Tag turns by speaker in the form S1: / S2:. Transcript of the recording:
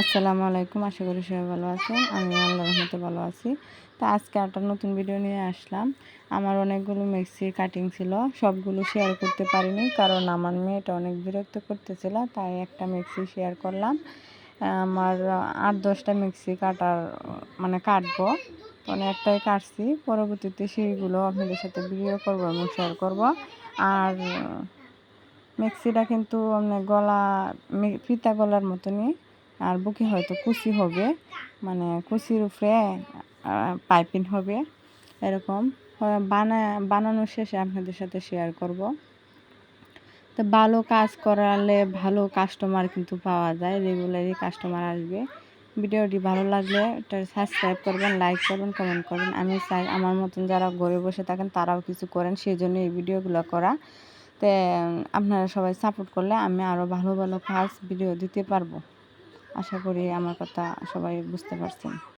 S1: আসসালামু আলাইকুম, আশা করি সবাই ভালো আছেন। আমি আল্লাহ রহমতে ভালো আছি। তো আজকে একটা নতুন ভিডিও নিয়ে আসলাম। আমার অনেকগুলো মিক্সির কাটিং ছিল, সবগুলো শেয়ার করতে পারিনি কারণ আমার মেয়েটা অনেক বিরক্ত করতেছিল, তাই একটা মিক্সি শেয়ার করলাম। আমার আট দশটা মিক্সি কাটার মানে কাটবো। মানে একটাই কাটছি, পরবর্তীতে সেইগুলো আপনাদের সাথে ভিডিও করব এবং শেয়ার করব। আর মিক্সিটা কিন্তু অনেক গলা ফিতা গলার মতনই। আর বুকে হয়তো কুচি হবে মানে কুচির উপরে পাইপিং হবে, এরকম। বানা বানানোর শেষে আপনাদের সাথে শেয়ার করব। তো ভালো কাজ করালে ভালো কাস্টমার কিন্তু পাওয়া যায় রেগুলারই কাস্টমার আসবে। ভিডিওটি ভালো লাগলে এটা সাবস্ক্রাইব করবেন লাইক করবেন কমেন্ট করবেন। আমি চাই আমার মতন যারা ঘরে বসে থাকেন তারাও কিছু করেন সেই জন্য এই ভিডিওগুলো করা। তো, আপনারা সবাই সাপোর্ট করলে আমি আরও ভালো ভালো কাজ ভিডিও দিতে পারব। আশা করি আমার কথা সবাই বুঝতে পারছেন।